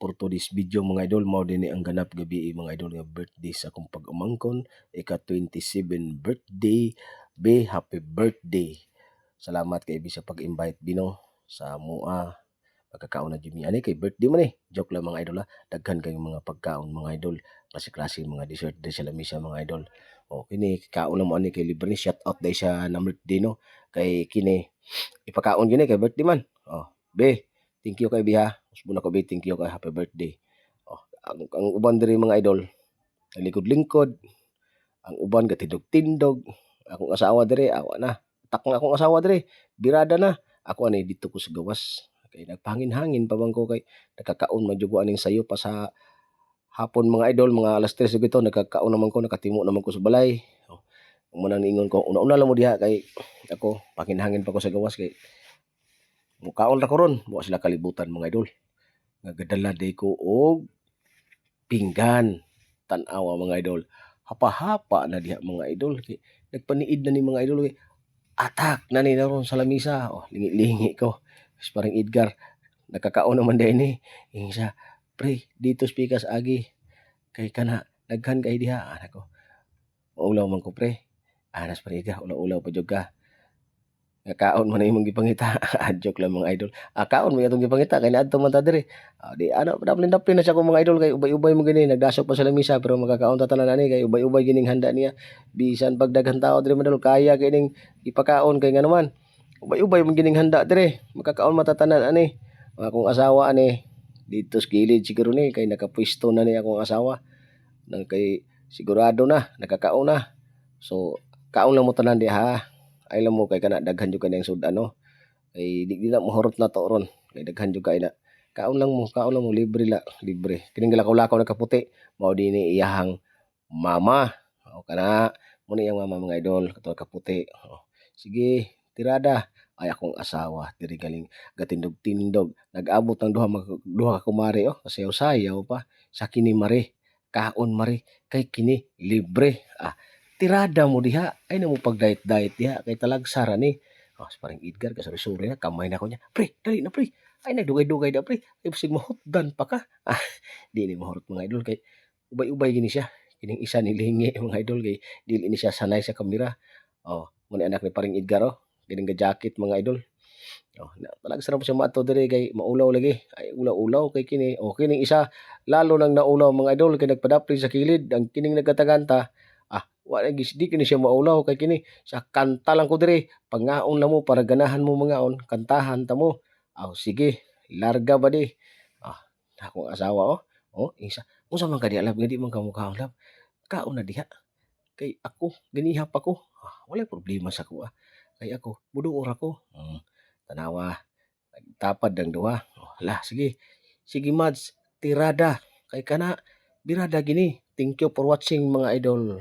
for today's video mga idol. Mao dinhi ang ganap gabi mga idol nga birthday sa akong pag-umangkon. Ika 27 birthday. Be happy birthday. Salamat kay sa pag-invite bino. Sa mua pagkakaon na ani kay birthday man eh joke lang mga idol ha daghan kay mga pagkaon mga idol. Klase-klase mga dessert di sa lamisa mga idol. O kini kaon na mo ani kay libre shout out dai sa na birthday no? Kay kini ipakaon gini kay birthday man. Oh be thank you kay Biha Usbo na ko thank you kay happy birthday. Oh ang, ang uban diri mga idol likod-lingkod ang uban gatindog-tindog akong asawa diri awa na. Tak na akong asawa diri birada na. Ako ani dito ko sa gawas. Kay nagpangin-hangin pa bang ko kay nakakaon man ko aning sayo pa sa hapon mga idol. Mga alas 3 gito nagkakaon naman ko nakatimo naman ko sa balay. Oh, mo nang ningon ko una-una lang mo diha. Kay ako pangin-hangin pa ko sa gawas kay mukaon ra ko ron. Wa sila kalibutan mga idol. Nga gadala day ko og pinggan tan-awa mga idol. Hapa-hapa na diha mga idol. Nagpaniid na ni mga idol atak na ni naron sa lamisa. Oh lingi-lingi ko. Mas parang Edgar nakakaon naman din ni. Eh. pre dito speakers agi. Kay kana daghan kay diha. Anak ko ulaw man ko pre. Anas pa ka ulaw-ulaw pa jud ka nga kaon man imong gipangita. Ah, joke lang mga idol. Ah kaon mo itong gipangita kay naadto man ta diri. Ah, di ano daplin daplin na siya ko mga idol kay ubay-ubay mo gini. Nagdasok pa sa lamisa pero magkakaon ta tanan ani kay ubay-ubay gining handa niya. Bisan pag daghan tao diri madol kaya kining ipakaon kay nga naman. Ubay-ubay mo gining handa diri. Makakaon matatanan ani ang akong asawa ani dito sa gilid siguro ni kay nakapwesto na ni akong asawa. Nang kay sigurado na nakakaon na. So kaon lang mo tanan di ha ay lang mo kay kana daghan jud kanang sudan no? Kay di, di na mahurot na to ron. Kay daghan jud kay na kaon lang mo kaon lang mo libre la libre. Kining lakaw-lakaw na kaputi mao dinhi iyahang mama. O kana mo ni iyang mama mga idol kato kaputi. O, sige tirada ay akong asawa diri galing gatindog-tindog nag-abot ng duha mag- duha ka kumari oh sayaw-sayaw pa. Sa kini mare kaon mare kay kini libre. Ah tirada mo diha. Ay na mo pag diet diet diha. Kay talagsara ni. Oh parang Edgar kasuri-suri na kamay na ko niya. Pre dali na pre. Ay nagdugay-dugay da pre. Ay sig mahutdan pa ka. Ah di ni mahurot mga idol. Kay ubay-ubay gini siya. Kining isa nilingi mga idol. Kay dili ni siya sanay sa kamera. Oh mo ni anak ni paring Edgar oh. Kining ga jacket mga idol. Oh, talaga sarap siya maato diri kay maulaw lagi. Ay ulaw-ulaw kay kini. O kining isa lalo nang naulaw mga idol. Kay nagpadapli sa kilid. Ang kining nagkataganta. Wala gis di kini siya maulaw kay kini sa kanta lang ko diri. Pangaon lang mo para ganahan mo mangaon, kantahan ta mo. Aw sige, larga ba di? Ah, akong asawa oh. Oh, isa. Unsa man ka di alam di man ka mukha lab. Kaon na diha. Kay ako ganihap ako. Ah, wala problema sa ko ah. Kay ako buduor ako. Hmm tanawa nagtapad ang duha oh, lah sige sige mads tirada kay kana birada gini thank you for watching mga idol